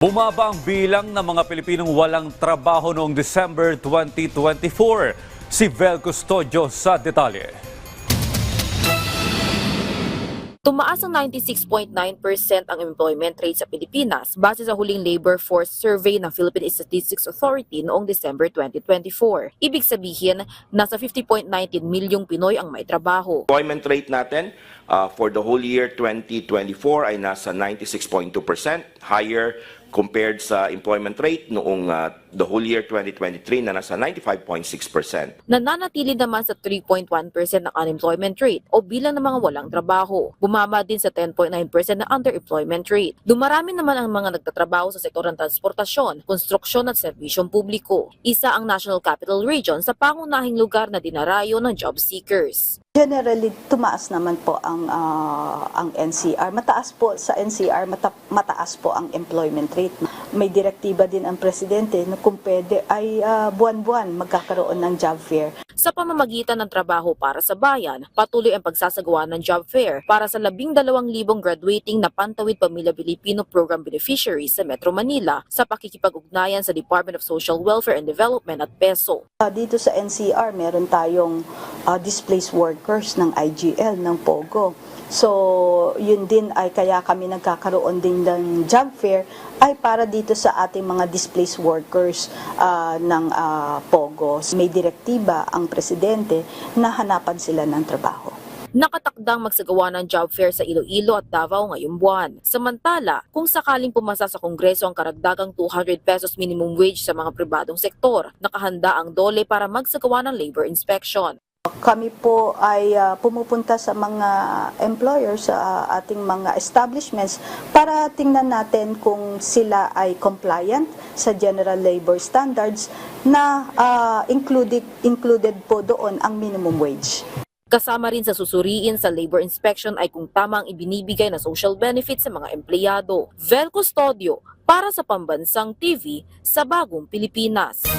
Bumaba ang bilang ng mga Pilipinong walang trabaho noong December 2024. Si Vel Custodio sa detalye. Tumaas ang 96.9% ang employment rate sa Pilipinas base sa huling labor force survey ng Philippine Statistics Authority noong December 2024. Ibig sabihin, nasa 50.19 milyong Pinoy ang may trabaho. Employment rate natin uh, for the whole year 2024 ay nasa 96.2%, higher compared sa employment rate noong uh, the whole year 2023 na nasa 95.6%. Nananatili naman sa 3.1% ng unemployment rate o bilang ng mga walang trabaho. Bumaba din sa 10.9% na underemployment rate. Dumarami naman ang mga nagtatrabaho sa sektor ng transportasyon, konstruksyon at serbisyong publiko. Isa ang National Capital Region sa pangunahing lugar na dinarayo ng job seekers. Generally, tumaas naman po ang ah, ang NCR. Mataas po sa NCR, mata- mataas po ang employment rate. May direktiba din ang presidente na kung pwede ay ah, buwan-buwan magkakaroon ng job fair. Sa pamamagitan ng trabaho para sa bayan, patuloy ang pagsasagawa ng job fair para sa 12,000 graduating na Pantawid Pamilya Pilipino Program beneficiaries sa Metro Manila sa pakikipag-ugnayan sa Department of Social Welfare and Development at PESO. Ah, dito sa NCR, meron tayong ah, displaced workers ng IGL, ng POGO. So, yun din ay kaya kami nagkakaroon din ng job fair ay para dito sa ating mga displaced workers ah, ng ah, POGO. May direktiba ang presidente na hanapan sila ng trabaho. Nakatakdang magsagawa ng job fair sa Iloilo at Davao ngayong buwan. Samantala, kung sakaling pumasa sa Kongreso ang karagdagang 200 pesos minimum wage sa mga pribadong sektor, nakahanda ang DOLE para magsagawa ng labor inspection. Kami po ay ah, pumupunta sa mga employers sa ating mga establishments para tingnan natin kung sila ay compliant sa general labor standards na ah, included included po doon ang minimum wage. Kasama rin sa susuriin sa labor inspection ay kung tama ang ibinibigay na social benefits sa mga empleyado. Vel Custodio para sa Pambansang TV sa Bagong Pilipinas.